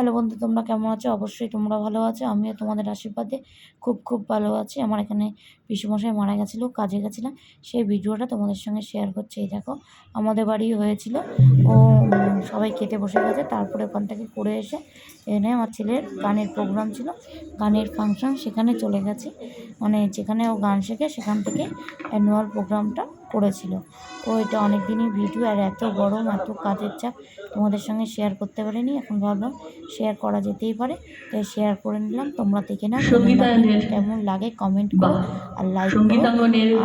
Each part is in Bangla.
হ্যালো বন্ধু, তোমরা কেমন আছো? অবশ্যই তোমরা ভালো আছো, আমিও তোমাদের আশীর্বাদে খুব খুব ভালো আছি। আমার এখানে পিসুমশাই মারা গেছিল, কাজে গেছিলাম। সেই ভিডিওটা তোমাদের সঙ্গে শেয়ার করছি। এই দেখো, আমাদের বাড়ি হয়েছিল। ও সবাই খেতে বসে গেছে। তারপরে ওখান থেকে করে এসে এনে আমার ছেলের গানের প্রোগ্রাম ছিল। গানের ফাংশন সেখানে চলে গেছে। মানে যেখানে ও গান শেখে, সেখান থেকে অ্যানুয়াল প্রোগ্রামটা করেছিল। ও এটা অনেক দিনই ভিডিও আর এত গরম এত কাজের চাপ। তোমাদের সঙ্গে শেয়ার করতে পারিনি এখন ভাবলাম শেয়ার করা যেতেই পারে। তাই শেয়ার করে নিলাম। তোমরা দেখে না কেমন লাগে কমেন্ট করো আর লাইক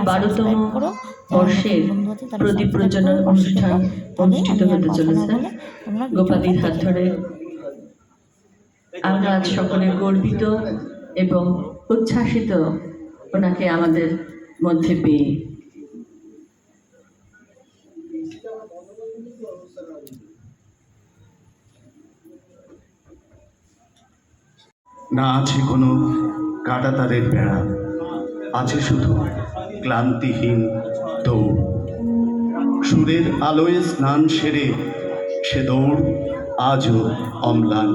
বারোতম করো। বর্ষের প্রদীপ প্রজ্বলন অনুষ্ঠান অনুষ্ঠিত হতে চলেছে। গোপালীর হাত ধরে। আমরা আজ সকলে গর্বিত এবং উচ্ছ্বাসিত ওনাকে আমাদের মধ্যে পেয়ে। না আছে কোনো কাটাতারের বেড়া, আছে শুধু ক্লান্তিহীন দৌড়। সুরের আলোয় স্নান সেরে সে দৌড় আজও অম্লান,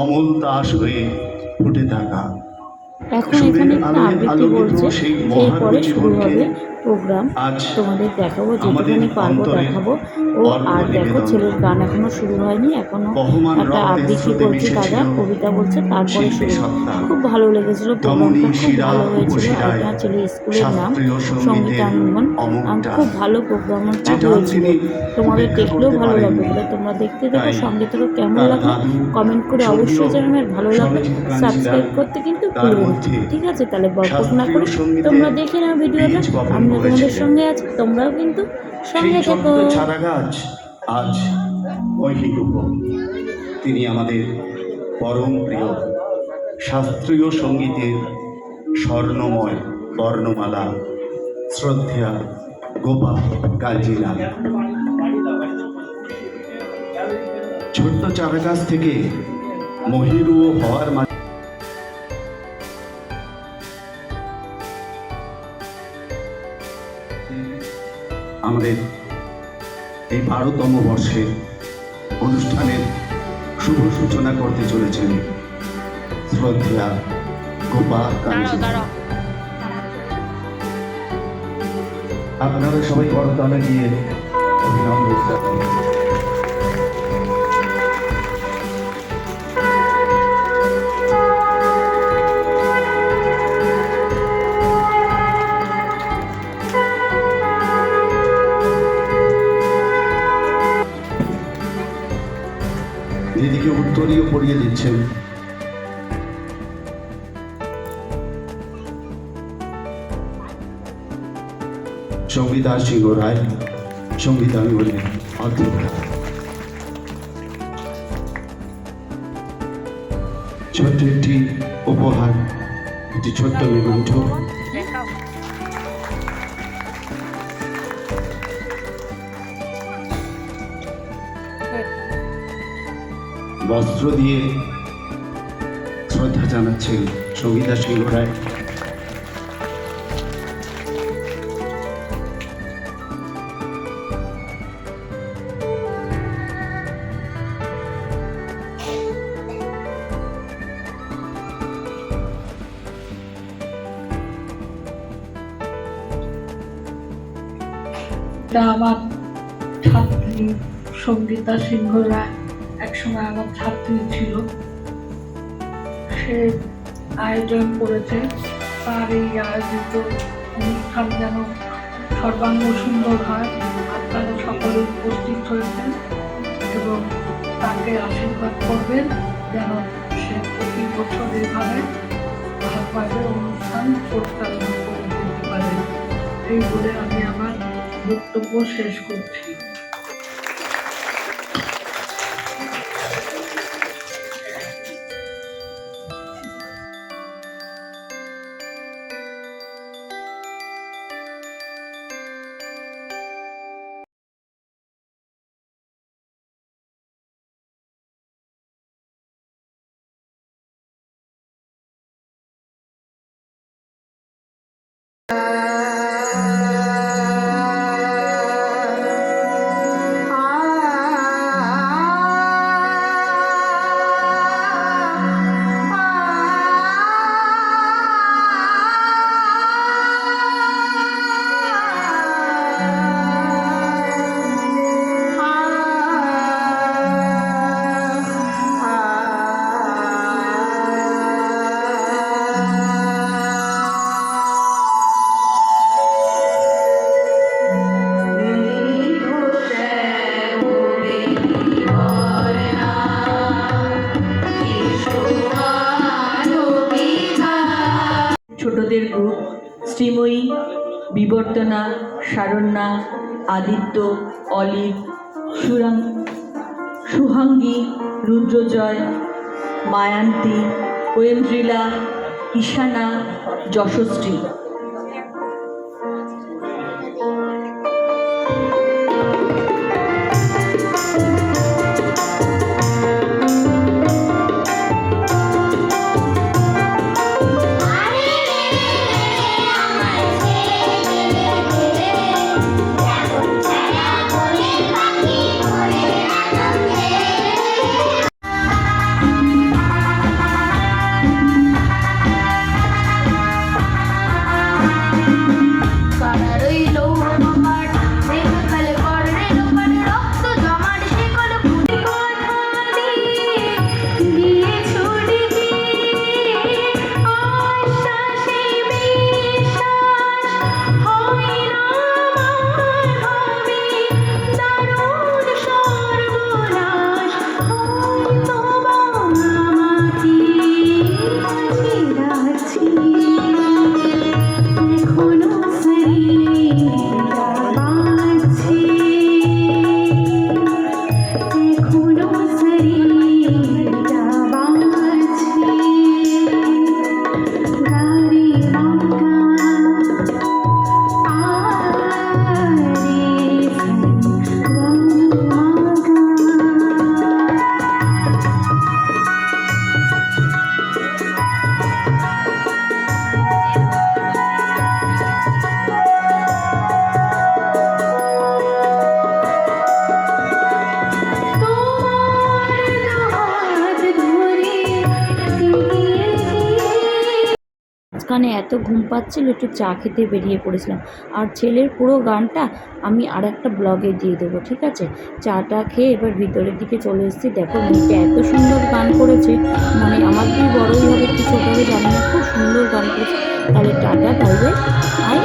অমল তাস হয়ে ফুটে থাকা। এখন এখানে একটা আবৃত্তি বলছে এরপরে শুরু হবে প্রোগ্রাম। তোমাদের দেখাবো যেটুখানি পারব দেখাবো। ও আর দেখো ছেলের গান এখনও শুরু হয়নি এখনও একটা আবৃত্তি করছে দাদা কবিতা বলছে তারপরে শুরু। খুব ভালো লেগেছিল প্রোগ্রামটা খুব ভালো হয়েছিল। আমার ছেলের স্কুলের নাম সঙ্গীতাঙ্গন। খুব ভালো প্রোগ্রামটা যেটা হয়েছিল। তোমাদের দেখলেও ভালো লাগবে বলে তোমরা দেখতে দেখো তাই সঙ্গে থেকে কেমন লাগল। কমেন্ট করে অবশ্যই জানাবে ভালো লাগবে সাবস্ক্রাইব করতে কিন্তু ভুলবে ঠিক আছে তাহলে বকবক না করে তোমরা দেখে নাও ভিডিওটা আমরা তোমাদের সঙ্গে আছি তোমরাও কিন্তু সঙ্গে থেকো। চারা গাছ আজ তিনি আমাদের পরম প্রিয় শাস্ত্রীয় সঙ্গীতের স্বর্ণময় বর্ণমালা শ্রদ্ধা গোপা কালজিলাল। ছোট্ট চারা গাছ থেকে মহিরু হওয়ার আমাদের এই বারোতম বর্ষের অনুষ্ঠানের শুভ সূচনা করতে চলেছেন শ্রদ্ধা গোপাল আপনারা সবাই করতালে গিয়ে অভিনন্দন দিদিকে উত্তরীয় পড়িয়ে দিচ্ছেন সঙ্গীতা সিংহ রায় সঙ্গীতাঙ্গনের অধ্যক্ষ ছোট্ট একটি উপহার, একটি ছোট্ট মেমেন্টো বস্ত্র দিয়ে শ্রদ্ধা জানাচ্ছেন সঙ্গীতা সিংহ রায়। আমার ছাত্রী সঙ্গীতা সিংহ রায়। একসময় আমার ছাত্রী ছিল। সে আয়োজন করেছে। তার এই আয়োজিত অনুষ্ঠান যেন সর্বাঙ্গ সুন্দর হয় আপনারা সকলে উপস্থিত হয়েছেন এবং তাকে আশীর্বাদ করবেন যেন সে প্রতি বছর এভাবে ভাবে অনুষ্ঠান পরিচালনা করে যেতে পারে। এই বলে আমি আমার বক্তব্য শেষ করছি। Música শ্রীময়ী বিবর্তনা সারণ্যা আদিত্য অলিভ সুরাং সুহাঙ্গী রুদ্রজয় মায়ান্তি ওয়েন্দ্রিলা ঈশানা যশশ্রী মাঝখানে এত ঘুম পাচ্ছিল, একটু চা খেতে বেরিয়ে পড়েছিলাম। আর ছেলের পুরো গানটা আমি আর একটা ব্লগে দিয়ে দেবো, ঠিক আছে? চাটা খেয়ে এবার ভিতরের দিকে চলে এসেছি। দেখো, মেয়েটা এত সুন্দর গান করেছে। মানে আমার কি বড়ই হবে কি ছোটো হবে, জানি না, খুব সুন্দর গান করেছে। তাহলে টাটা বাই। আর